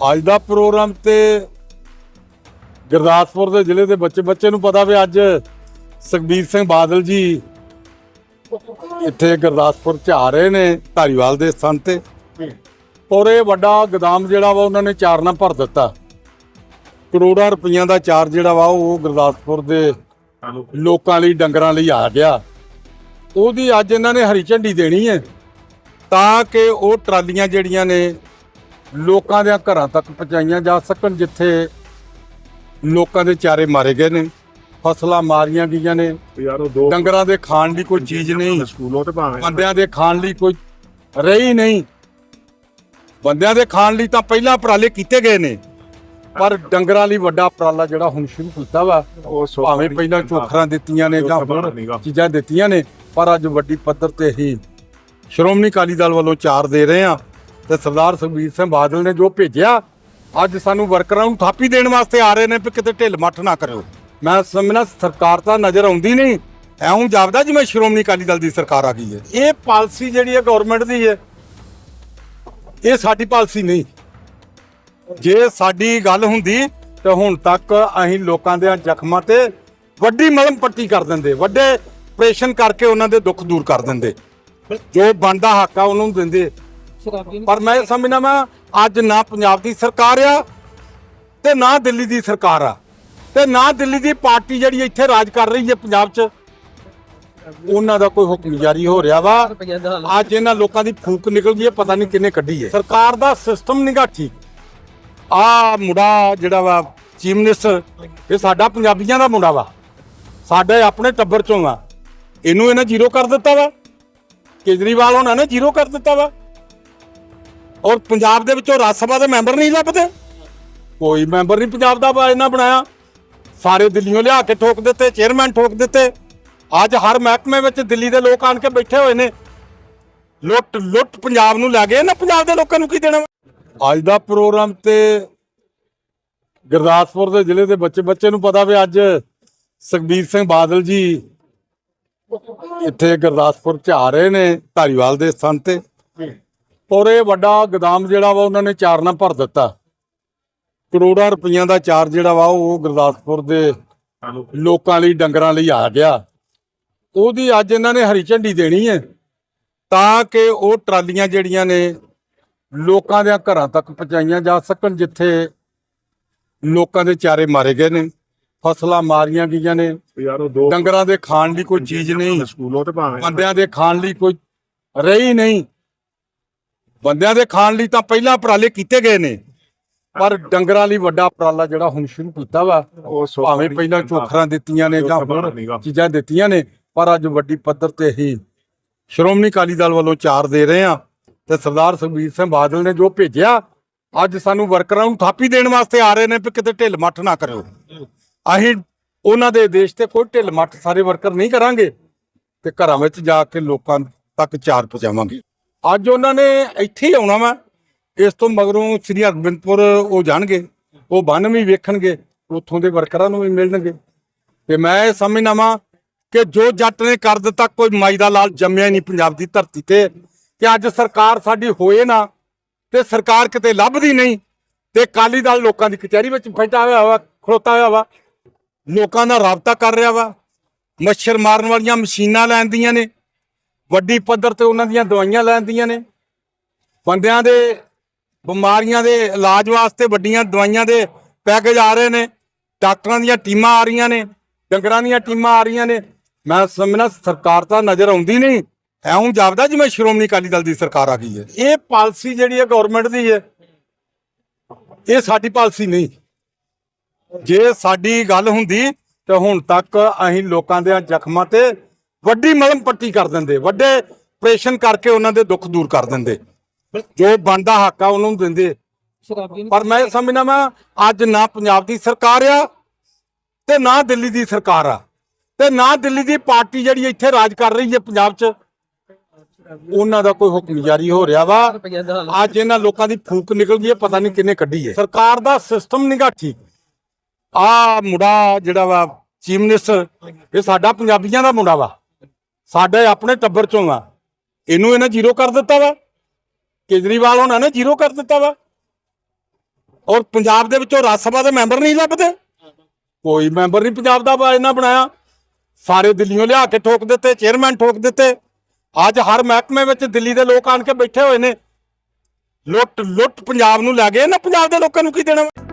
ਅੱਜ ਦਾ ਪ੍ਰੋਗਰਾਮ ਤੇ ਗੁਰਦਾਸਪੁਰ ਦੇ ਜ਼ਿਲ੍ਹੇ ਦੇ ਬੱਚੇ ਬੱਚੇ ਨੂੰ ਪਤਾ ਵੀ ਅੱਜ ਸੁਖਬੀਰ ਸਿੰਘ ਬਾਦਲ ਜੀ ਇੱਥੇ ਗੁਰਦਾਸਪੁਰ ਚ ਆ ਰਹੇ ਨੇ ਧਾਰੀਵਾਲ ਦੇ ਸਥਾਨ ਤੇ। ਔਰ ਇਹ ਵੱਡਾ ਗੋਦਾਮ ਜਿਹੜਾ ਵਾ ਉਹਨਾਂ ਨੇ ਚਾਰਨਾ ਭਰ ਦਿੱਤਾ। ਕਰੋੜਾਂ ਰੁਪਈਆਂ ਦਾ ਚਾਰ ਜਿਹੜਾ ਵਾ ਉਹ ਗੁਰਦਾਸਪੁਰ ਦੇ ਲੋਕਾਂ ਲਈ, ਡੰਗਰਾਂ ਲਈ ਆ ਗਿਆ। ਉਹਦੀ ਅੱਜ ਇਹਨਾਂ ਨੇ ਹਰੀ ਝੰਡੀ ਦੇਣੀ ਹੈ ਤਾਂ ਕਿ ਉਹ ਟਰਾਲੀਆਂ ਜਿਹੜੀਆਂ ਨੇ ਲੋਕਾਂ ਦੇ ਘਰਾਂ ਤੱਕ ਪਹੁੰਚਾਈਆਂ ਜਾ ਸਕਣ ਜਿੱਥੇ ਲੋਕਾਂ ਦੇ ਚਾਰੇ ਮਾਰੇ ਗਏ ਨੇ ਫਸਲਾਂ ਮਾਰੀਆਂ ਗਈਆਂ ਨੇ ਯਾਰ ਉਹ ਦੋ ਡੰਗਰਾਂ ਦੇ ਖਾਣ ਲਈ ਕੋਈ ਚੀਜ਼ ਨਹੀਂ ਸਕੂਲੋਂ ਤੇ ਭਾਵੇਂ। ਬੰਦਿਆਂ ਦੇ ਖਾਣ ਲਈ ਕੋਈ ਰਹੀ ਨਹੀਂ। ਬੰਦਿਆਂ ਦੇ ਖਾਣ ਲਈ ਤਾਂ ਪਹਿਲਾਂ ਉਪਰਾਲੇ ਕੀਤੇ ਗਏ ਨੇ ਪਰ ਡੰਗਰਾਂ ਲਈ ਵੱਡਾ ਉਪਰਾਲਾ ਜਿਹੜਾ ਹੁਣ ਸ਼ੁਰੂ ਕੀਤਾ ਵਾ ਭਾਵੇਂ ਪਹਿਲਾਂ ਚੋਖਰਾਂ ਦਿੱਤੀਆਂ ਨੇ ਜਾਂ। ਚੀਜ਼ਾਂ ਦਿੱਤੀਆਂ ਨੇ ਪਰ ਅੱਜ ਵੱਡੀ ਪੱਧਰ ਤੇ ਹੀ ਸ਼੍ਰੋਮਣੀ ਅਕਾਲੀ ਦਲ ਵੱਲੋਂ ਚਾਰ ਦੇ ਰਹੇ ਆ ਤੇ ਸਰਦਾਰ ਸੁਖਬੀਰ ਸਿੰਘ ਬਾਦਲ ਨੇ ਜੋ ਭੇਜਿਆ, ਅੱਜ ਸਾਨੂੰ ਵਰਕਰਾਂ ਨੂੰ ਥਾਪੀ ਦੇਣ ਵਾਸਤੇ ਆ ਰਹੇ ਨੇ ਵੀ ਕਿਤੇ ਢਿੱਲ ਮੱਠ ਨਾ ਕਰਿਓ। ਮੈਂ ਸਮਝਣਾ ਸਰਕਾਰ ਤਾਂ ਨਜ਼ਰ ਆਉਂਦੀ ਨਹੀਂ, ਐਉਂ ਜਾਪਦਾ ਜਿਵੇਂ ਸ਼੍ਰੋਮਣੀ ਅਕਾਲੀ ਦਲ ਦੀ ਸਰਕਾਰ ਆ ਗਈ ਹੈ। ਇਹ ਪਾਲਿਸੀ ਜਿਹੜੀ ਹੈ ਗਵਰਨਮੈਂਟ ਦੀ ਹੈ, ਇਹ ਸਾਡੀ ਪਾਲਿਸੀ ਨਹੀਂ। ਜੇ ਸਾਡੀ ਗੱਲ ਹੁੰਦੀ, ਤੇ ਹੁਣ ਤੱਕ ਅਸੀਂ ਲੋਕਾਂ ਦੇ ਜ਼ਖਮਾਂ ਤੇ ਵੱਡੀ ਮਲਮ ਪੱਟੀ ਕਰ ਦਿੰਦੇ, ਵੱਡੇ ਆਪਰੇਸ਼ਨ ਕਰਕੇ ਉਹਨਾਂ ਦੇ ਦੁੱਖ ਦੂਰ ਕਰ ਦਿੰਦੇ। ਜੋ ਬਣਦਾ ਹੱਕ ਆ ਉਹਨੂੰ ਦਿੰਦੇ। ਪਰ ਮੈਂ ਸਮਝਣਾ ਮੈਂ ਅੱਜ ਨਾ ਪੰਜਾਬ ਦੀ ਸਰਕਾਰ ਆ ਤੇ ਨਾ ਦਿੱਲੀ ਦੀ ਸਰਕਾਰ ਆ। ਤੇ ਨਾ ਦਿੱਲੀ ਦੀ ਪਾਰਟੀ ਜਿਹੜੀ ਇੱਥੇ ਰਾਜ ਕਰ ਰਹੀ ਹੈ ਪੰਜਾਬ 'ਚ ਉਹਨਾਂ ਦਾ ਕੋਈ ਹੁਕਮ ਜਾਰੀ ਹੋ ਰਿਹਾ ਵਾ। ਅੱਜ ਇਹਨਾਂ ਲੋਕਾਂ ਦੀ ਫੂਕ ਨਿਕਲ ਗਈ ਹੈ ਪਤਾ ਨਹੀਂ ਕਿੰਨੇ ਕੱਢੀ ਹੈ। ਸਰਕਾਰ ਦਾ ਸਿਸਟਮ ਨਿਗਾ ਠੀਕ। ਆ ਮੁੰਡਾ ਜਿਹੜਾ ਵਾ ਚੀਫ ਮਿਨਿਸਟਰ ਇਹ ਸਾਡਾ ਪੰਜਾਬੀਆਂ ਦਾ ਮੁੰਡਾ ਵਾ। ਸਾਡੇ ਆਪਣੇ ਟੱਬਰ ਚੋਂ ਵਾ ਇਹਨੂੰ ਇਹਨੇ ਜ਼ੀਰੋ ਕਰ ਦਿੱਤਾ ਵਾ। ਕੇਜਰੀਵਾਲ ਉਹਨਾਂ ਨੇ ਜ਼ੀਰੋ ਕਰ ਦਿੱਤਾ ਵਾ। ਔਰ ਪੰਜਾਬ ਦੇ ਵਿੱਚੋਂ ਰਾਜ ਸਭਾ ਦੇ ਮੈਂਬਰ ਨਹੀਂ ਲੱਭਦੇ। ਕੋਈ ਮੈਂਬਰ ਨਹੀਂ ਪੰਜਾਬ ਦਾ ਇਹਨਾਂ ਬਣਾਇਆ। ਸਾਰੇ ਦਿੱਲੀੋਂ ਲਿਆ ਕੇ ਠੋਕ ਦਿੱਤੇ ਚੇਅਰਮੈਨ ਠੋਕ ਦਿੱਤੇ। ਅੱਜ ਹਰ ਮਹਿਕਮੇ ਵਿੱਚ ਦਿੱਲੀ ਦੇ ਲੋਕ ਆਣ ਕੇ ਬੈਠੇ ਹੋਏ ਨੇ। ਲੁੱਟ ਲੁੱਟ ਪੰਜਾਬ ਨੂੰ ਲੈ ਗਏ ਨਾ। ਪੰਜਾਬ ਦੇ ਲੋਕਾਂ ਨੂੰ ਕੀ ਦੇਣਾ? ਅੱਜ ਦਾ ਪ੍ਰੋਗਰਾਮ ਤੇ ਗੁਰਦਾਸਪੁਰ ਦੇ ਜ਼ਿਲ੍ਹੇ ਦੇ ਬੱਚੇ ਬੱਚੇ ਨੂੰ ਪਤਾ ਵੀ ਅੱਜ ਸੁਖਬੀਰ ਸਿੰਘ ਬਾਦਲ ਜੀ ਇੱਥੇ ਗੁਰਦਾਸਪੁਰ ਚ ਆ ਰਹੇ ਨੇ ਧਾਰੀਵਾਲ ਦੇ ਸਥਾਨ ਤੇ। ਔਰ ਇਹ ਵੱਡਾ ਗੋਦਾਮ ਜਿਹੜਾ ਵਾ ਉਹਨਾਂ ਨੇ ਚਾਰ ਨਾਲ ਭਰ ਦਿੱਤਾ। ਕਰੋੜਾਂ ਰੁਪਈਆਂ ਦਾ ਚਾਰ ਜਿਹੜਾ ਵਾ ਉਹ ਗੁਰਦਾਸਪੁਰ ਦੇ ਲੋਕਾਂ ਲਈ ਡੰਗਰਾਂ ਲਈ ਆ ਗਿਆ। ਉਹਦੀ ਅੱਜ ਇਹਨਾਂ ਨੇ ਹਰੀ ਝੰਡੀ ਦੇਣੀ ਹੈ ਤਾਂ ਕਿ ਉਹ ਟਰਾਲੀਆਂ ਜਿਹੜੀਆਂ ਨੇ ਲੋਕਾਂ ਦੇ ਘਰਾਂ ਤੱਕ ਪਹੁੰਚਾਈਆਂ ਜਾ ਸਕਣ ਜਿੱਥੇ ਲੋਕਾਂ ਦੇ ਚਾਰੇ ਮਾਰੇ ਗਏ ਨੇ ਫਸਲਾਂ ਮਾਰੀਆਂ ਗਈਆਂ ਨੇ। ਡੰਗਰਾਂ ਦੇ ਖਾਣ ਲਈ ਕੋਈ ਚੀਜ਼ ਨਹੀਂ ਸਕੂਲੋਂ ਤੇ ਭਾਵੇਂ ਬੰਦਿਆਂ ਦੇ ਖਾਣ ਲਈ ਕੋਈ ਰਹੀ ਨਹੀਂ। ਬੰਦਿਆਂ ਦੇ ਖਾਣ ਲਈ ਤਾਂ ਪਹਿਲਾਂ ਉਪਰਾਲੇ ਕੀਤੇ ਗਏ ਨੇ। ਪਰ ਡੰਗਰਾਂ ਲਈ ਵੱਡਾ ਉਪਰਾਲਾ ਜਿਹੜਾ ਹੁਣ ਸ਼ੁਰੂ ਕੀਤਾ ਵਾ ਭਾਵੇਂ ਪਹਿਲਾਂ ਚੋਖਰਾਂ ਦਿੱਤੀਆਂ ਨੇ ਜਾਂ ਹੋਰ। ਚੀਜ਼ਾਂ ਦਿੱਤੀਆਂ ਨੇ ਪਰ ਅੱਜ ਵੱਡੀ ਪੱਧਰ ਤੇ ਹੀ ਸ਼੍ਰੋਮਣੀ ਅਕਾਲੀ ਦਲ ਵੱਲੋਂ ਚਾਰ ਦੇ ਰਹੇ ਆ ਤੇ ਸਰਦਾਰ ਸੁਖਬੀਰ ਸਿੰਘ ਬਾਦਲ ਨੇ ਜੋ ਭੇਜਿਆ ਅੱਜ ਸਾਨੂੰ ਵਰਕਰਾਂ ਨੂੰ ਥਾਪੀ ਦੇਣ ਵਾਸਤੇ ਆ ਰਹੇ ਨੇ ਵੀ ਕਿਤੇ ਢਿੱਲ ਮੱਠ ਨਾ ਕਰਿਓ। ਅਸੀਂ ਉਹਨਾਂ ਦੇ ਦੇਸ਼ ਤੇ ਕੋਈ ਢਿੱਲ ਮੱਠ ਸਾਰੇ ਵਰਕਰ ਨਹੀਂ ਕਰਾਂਗੇ ਤੇ ਘਰਾਂ ਵਿੱਚ ਜਾ ਕੇ ਲੋਕਾਂ ਤੱਕ ਚਾਰ ਪਹੁੰਚਾਵਾਂਗੇ। ਅੱਜ ਉਹਨਾਂ ਨੇ ਇੱਥੇ ਹੀ ਆਉਣਾ ਵਾ। ਇਸ ਤੋਂ ਮਗਰੋਂ ਸ੍ਰੀ ਹਰਗੋਬਿੰਦਪੁਰ ਉਹ ਜਾਣਗੇ, ਉਹ ਬੰਨ ਵੀ ਵੇਖਣਗੇ, ਉੱਥੋਂ ਦੇ ਵਰਕਰਾਂ ਨੂੰ ਵੀ ਮਿਲਣਗੇ। ਤੇ ਮੈਂ ਇਹ ਸਮਝਦਾ ਵਾਂ ਕਿ ਜੋ ਜੱਟ ਨੇ ਕਰ ਦਿੱਤਾ, ਕੋਈ ਮਾਈ ਦਾ ਲਾਲ ਜੰਮਿਆ ਨਹੀਂ ਪੰਜਾਬ ਦੀ ਧਰਤੀ ਤੇ। ਕਿ ਅੱਜ ਸਰਕਾਰ ਸਾਡੀ ਹੋਏ ਨਾ, ਤੇ ਸਰਕਾਰ ਕਿਤੇ ਲੱਭਦੀ ਨਹੀਂ। ਤੇ ਕਾਲੀ ਦਲ ਲੋਕਾਂ ਦੀ ਕਚਹਿਰੀ ਵਿੱਚ ਬੈਠਾ ਹੋਇਆ ਵਾ, ਖਲੋਤਾ ਹੋਇਆ ਵਾ। ਲੋਕਾਂ ਨਾਲ ਰਾਬਤਾ ਕਰ ਰਿਹਾ ਵਾ। ਮੱਛਰ ਮਾਰਨ ਵਾਲੀਆਂ ਮਸ਼ੀਨਾਂ ਲੈਂਦੀਆਂ ਨੇ। ਵੱਡੀ ਪੱਧਰ ਤੇ ਉਹਨਾਂ ਦੀਆਂ ਦਵਾਈਆਂ ਲੈਂਦੀਆਂ ਨੇ। ਬੰਦਿਆਂ ਦੇ, ਬਿਮਾਰੀਆਂ ਦੇ ਇਲਾਜ ਵਾਸਤੇ ਵੱਡੀਆਂ ਦਵਾਈਆਂ ਦੇ ਪੈਕੇਜ ਆ ਰਹੇ ਨੇ। ਡਾਕਟਰਾਂ ਦੀਆਂ ਟੀਮਾਂ ਆ ਰਹੀਆਂ ਨੇ, ਡੰਗਰਾਂ ਦੀਆਂ ਟੀਮਾਂ ਆ ਰਹੀਆਂ ਨੇ। ਮੈਂ ਸਮਝਣਾ ਸਰਕਾਰ ਤਾਂ ਨਜ਼ਰ ਆਉਂਦੀ ਨਹੀਂ। ਐਉਂ ਜਾਪਦਾ ਜਿਵੇਂ ਸ਼੍ਰੋਮਣੀ ਅਕਾਲੀ ਦਲ ਦੀ ਸਰਕਾਰ ਆ ਗਈ ਹੈ। ਇਹ ਪਾਲਿਸੀ ਜਿਹੜੀ ਹੈ ਗਵਰਨਮੈਂਟ ਦੀ ਹੈ। ਇਹ ਸਾਡੀ ਪਾਲਿਸੀ ਨਹੀਂ। ਜੇ ਸਾਡੀ ਗੱਲ ਹੁੰਦੀ ਤੇ ਹੁਣ ਤੱਕ ਅਸੀਂ ਲੋਕਾਂ ਦੇ ਜ਼ਖਮਾਂ ਤੇ ਵੱਡੀ ਮਲਮ ਪੱਟੀ ਕਰ ਦਿੰਦੇ ਵੱਡੇ ਆਪਰੇਸ਼ਨ ਕਰਕੇ ਉਹਨਾਂ ਦੇ ਦੁੱਖ ਦੂਰ ਕਰ ਦਿੰਦੇ। ਜੋ ਬਣਦਾ ਹੱਕ ਆ ਉਹਨੂੰ ਦਿੰਦੇ। ਪਰ ਮੈਂ ਸਮਝਣਾ ਮੈਂ ਅੱਜ ਨਾ ਪੰਜਾਬ ਦੀ ਸਰਕਾਰ ਆ ਤੇ ਨਾ ਦਿੱਲੀ ਦੀ ਸਰਕਾਰ ਆ। ਤੇ ਨਾ ਦਿੱਲੀ ਦੀ ਪਾਰਟੀ ਜਿਹੜੀ ਇੱਥੇ ਰਾਜ ਕਰ ਰਹੀ ਹੈ ਪੰਜਾਬ 'ਚ ਉਹਨਾਂ ਦਾ ਕੋਈ ਹੁਕਮ ਜਾਰੀ ਹੋ ਰਿਹਾ ਵਾ। ਅੱਜ ਇਹਨਾਂ ਲੋਕਾਂ ਦੀ ਫੂਕ ਨਿਕਲ ਗਈ ਹੈ ਪਤਾ ਨਹੀਂ ਕਿੰਨੇ ਕੱਢੀ ਹੈ। ਸਰਕਾਰ ਦਾ ਸਿਸਟਮ ਨਿਗਾ ਠੀਕ। ਆ ਮੁੰਡਾ ਜਿਹੜਾ ਵਾ ਚੀਫ ਮਿਨਿਸਟਰ ਇਹ ਸਾਡਾ ਪੰਜਾਬੀਆਂ ਦਾ ਮੁੰਡਾ ਵਾ। ਸਾਡੇ ਆਪਣੇ ਟੱਬਰ ਚੋਂ ਆ। ਇਹਨੂੰ ਇਹਨੇ ਜ਼ੀਰੋ ਕਰ ਦਿੱਤਾ ਵਾ। ਕੇਜਰੀਵਾਲ ਉਹਨਾਂ ਨੇ ਜ਼ੀਰੋ ਕਰ ਦਿੱਤਾ ਵਾ। ਔਰ ਪੰਜਾਬ ਦੇ ਵਿੱਚੋਂ ਰਾਜ ਸਭਾ ਦੇ ਮੈਂਬਰ ਨਹੀਂ ਲੱਭਦੇ। ਕੋਈ ਮੈਂਬਰ ਨਹੀਂ ਪੰਜਾਬ ਦਾ ਇਹਨਾਂ ਬਣਾਇਆ। ਸਾਰੇ ਦਿੱਲੀੋਂ ਲਿਆ ਕੇ ਠੋਕ ਦਿੱਤੇ ਚੇਅਰਮੈਨ ਠੋਕ ਦਿੱਤੇ। ਅੱਜ ਹਰ ਮਹਿਕਮੇ ਵਿੱਚ ਦਿੱਲੀ ਦੇ ਲੋਕ ਆਣ ਕੇ ਬੈਠੇ ਹੋਏ ਨੇ। ਲੁੱਟ ਲੁੱਟ ਪੰਜਾਬ ਨੂੰ ਲੈ ਗਏ। ਨਾ ਪੰਜਾਬ ਦੇ ਲੋਕਾਂ ਨੂੰ ਕੀ ਦੇਣਾ ਵਾ?